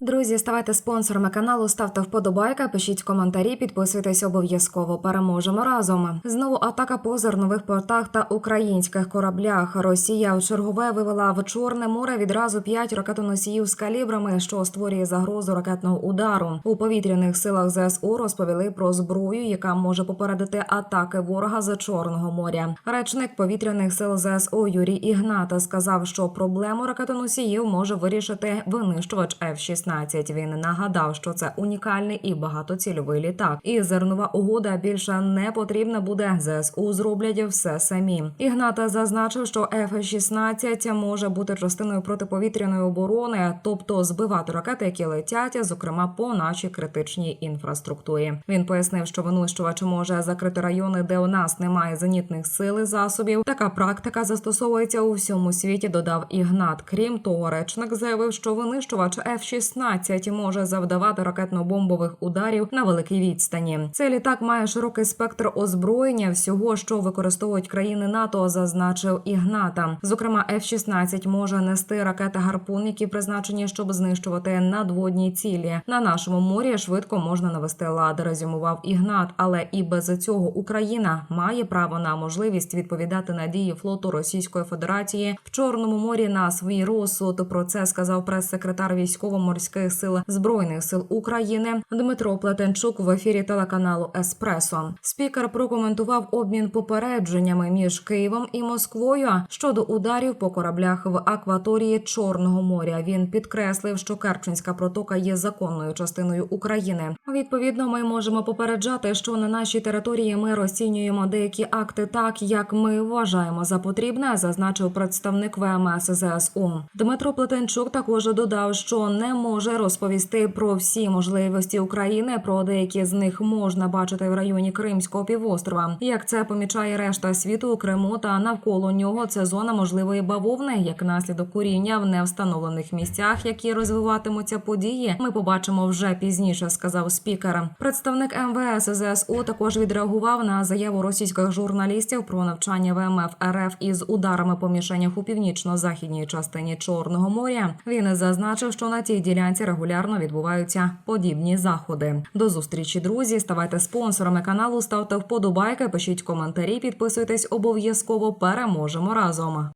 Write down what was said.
Друзі, ставайте спонсорами каналу, ставте вподобайка, пишіть коментарі, підписуйтесь обов'язково. Переможемо разом. Знову атака по зернових портах та українських кораблях. Росія в чергове вивела в Чорне море відразу п'ять ракетоносіїв з калібрами, що створює загрозу ракетного удару. У повітряних силах ЗСУ розповіли про зброю, яка може попередити атаки ворога з Чорного моря. Речник повітряних сил ЗСУ Юрій Ігната сказав, що проблему ракетоносіїв може вирішити винищувач F-16. Він нагадав, що це унікальний і багатоцільовий літак. І зернова угода більше не потрібна буде. ЗСУ зроблять все самі. Ігната зазначив, що F-16 може бути частиною протиповітряної оборони, тобто збивати ракети, які летять, зокрема по нашій критичній інфраструктурі. Він пояснив, що винищувач може закрити райони, де у нас немає зенітних сил і засобів. Така практика застосовується у всьому світі. Додав Ігнат. Крім того, речник заявив, що винищувач F-16 може завдавати ракетно-бомбових ударів на великій відстані. Цей літак має широкий спектр озброєння всього, що використовують країни НАТО, зазначив Ігната. Зокрема, F-16 може нести ракети гарпун, які призначені, щоб знищувати надводні цілі. На нашому морі швидко можна навести лад, резюмував Ігнат. Але і без цього Україна має право на можливість відповідати на дії флоту Російської Федерації в Чорному морі на свій розсуд. Про це сказав прес-секретар військово-морських сил збройних сил України Дмитро Плетенчук в ефірі телеканалу Еспресо. Спікер прокоментував обмін попередженнями між Києвом і Москвою щодо ударів по кораблях в акваторії Чорного моря. Він підкреслив, що Керченська протока є законною частиною України. Відповідно, ми можемо попереджати, що на нашій території ми розцінюємо деякі акти так, як ми вважаємо за потрібне, зазначив представник ВМС ЗСУ. Дмитро Плетенчук також додав, що не може розповісти про всі можливості України. Про деякі з них можна бачити в районі Кримського півострова. Як це помічає решта світу у Криму та навколо нього, це зона можливої бавовни, як наслідок куріння в невстановлених місцях, які розвиватимуться події. Ми побачимо вже пізніше, сказав спікер. Представник МВС ЗСУ також відреагував на заяву російських журналістів про навчання ВМФ РФ із ударами по мішенях у північно-західній частині Чорного моря. Він зазначив, що на тій ділянці регулярно відбуваються подібні заходи. До зустрічі, друзі. Ставайте спонсорами каналу, ставте вподобайки, пишіть коментарі, підписуйтесь обов'язково. Переможемо разом.